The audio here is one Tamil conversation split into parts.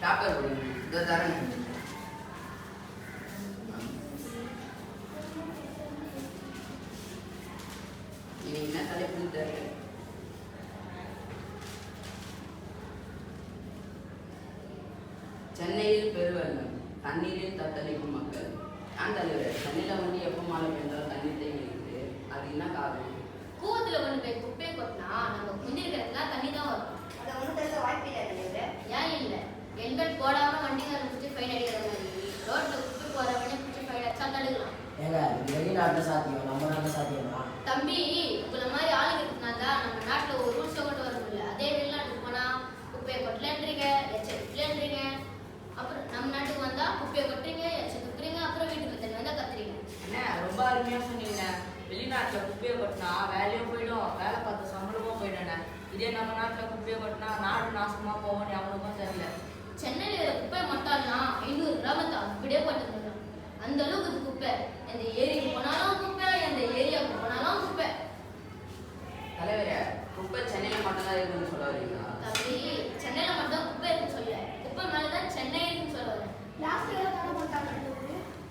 டாப்பர் கொடுங்க இதோ தரேன் என்ன தலைப்பு தெரியல சென்னையில் பெருவெள்ளம் தண்ணீரில் தத்தளிக்கும் மக்கள் நான் தலைவர் சென்னையில் வந்து எப்போ மழை பெய்ந்தாலும் தண்ணீர் தேங்கிட்டு அது என்ன காரணம் கூவத்தில் கொண்டு போய் குப்பையை இது வெளிநாட்டில் சாத்தியம் நம்ம நாட்டில் சாத்தியமா தம்பி உங்களை மாதிரி ஆளுங்க இருக்கிறதுனால தான் நம்ம நாட்டுல ஒரு ரூல்ஸை கொண்டு வர முடியல அதே வெளிநாட்டுக்கு போனா குப்பையை கொட்டலன்றீங்க எச்சரிக்கலன்றீங்க அப்புறம் நம்ம நாட்டுக்கு வந்தா குப்பையை கொட்டுறீங்க எச்ச துப்புறீங்க அப்புறம் வீட்டுக்கு தண்ணி வந்தா கத்துறீங்க. அண்ணே ரொம்ப அருமையா சொன்னீங்க வெளிநாட்டுல குப்பையை கொட்டினா வேலையும் போயிடும் வேலை பார்த்த சம்பளமும் போயிடும்ண்ணே இதே நம்ம நாட்டுல குப்பையை கொட்டினா நாடு நாசமா போகும்னு எவனுக்கும் தெரியல சென்னையில குப்பை மட்டால்னா ஐநூறு கிராமத்தை அப்படியே போட்டுருக்காங்க அந்த அளவுக்கு குப்பை. எந்த ஏரிக்கு போனாலும் குப்பை எந்த ஏரியாவுக்கு போனாலும் குப்பை தலைவரே குப்பை சென்னையில் மட்டும்தான் இருக்குன்னு சொல்ல வரீங்களா தம்பி சென்னையில மட்டும் தான் குப்பை இருக்குன்னு சொல்ல குப்பை மேலதான் சென்னை இருக்குன்னு சொல்ல வரேன் பிளாஸ்டிக் தடை பண்ணிட்டாங்க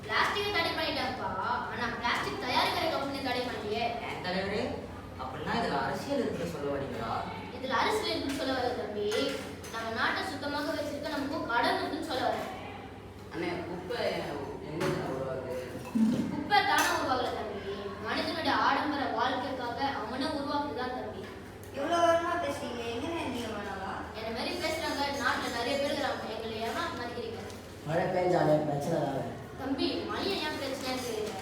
பிளாஸ்டிக்கை தடை பண்ணிட்டாங்கப்பா. ஆனா பிளாஸ்டிக் தயாரிக்கிற கம்பெனி தடை பண்ணலையே. தலைவரே அப்படின்னா இதுல அரசியல் இருக்கு சொல்ல வரீங்களா இதுல அரசியல் இருக்குன்னு சொல்ல வரேன் தம்பி. நம்ம நாட்டை சுத்தமாக வச்சிருக்க நமக்கு கடன் இருக்குன்னு மழை பெஞ்சாலே பிரச்சனை தானே தம்பி மழையை ஏன் பிரச்சனைன்னு தெரியல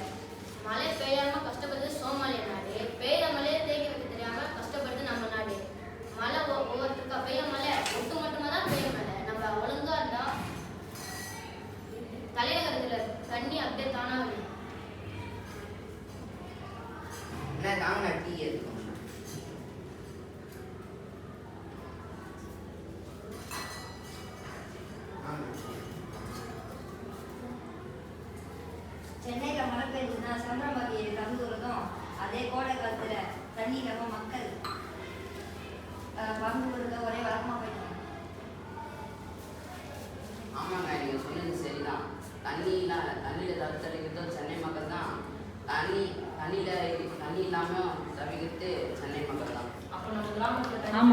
மழை பெய்யாம கஷ்டப்படுறது சோமாலிய நாடு. பெய்யுற மழையை தேக்கி வைக்க தெரியாம கஷ்டப்படுறது நம்ம நாடு. மழை ஒவ்வொருத்தருக்கா பெய்ய மழை ஒட்டு மட்டுமா தான் பெய்ய மழை. நம்ம ஒழுங்கா இருந்தா தலைநகரத்துல தண்ணி அப்படியே தானா வரும். அண்ணே தாங்க டீ எடுக்கணும் சென்னையில மழை பெஞ்சதுன்னா சந்திரபாகி கலந்துறதும் அதே கோடை காலத்துல தண்ணி இல்லாம மக்கள் பறந்து விடுறத ஒரே வழக்கமா போயிட்டாங்க. ஆமாங்க நீங்கள் சொன்னது சரிதான். தண்ணியில் தண்ணியில் தடுத்தடிக்கிறது சென்னை மக்கள் தான். தண்ணி தண்ணியில் தண்ணி இல்லாமல் தவிக்கிறது சென்னை மக்கள் தான். அப்ப நம்ம கிராமத்துல தண்ணி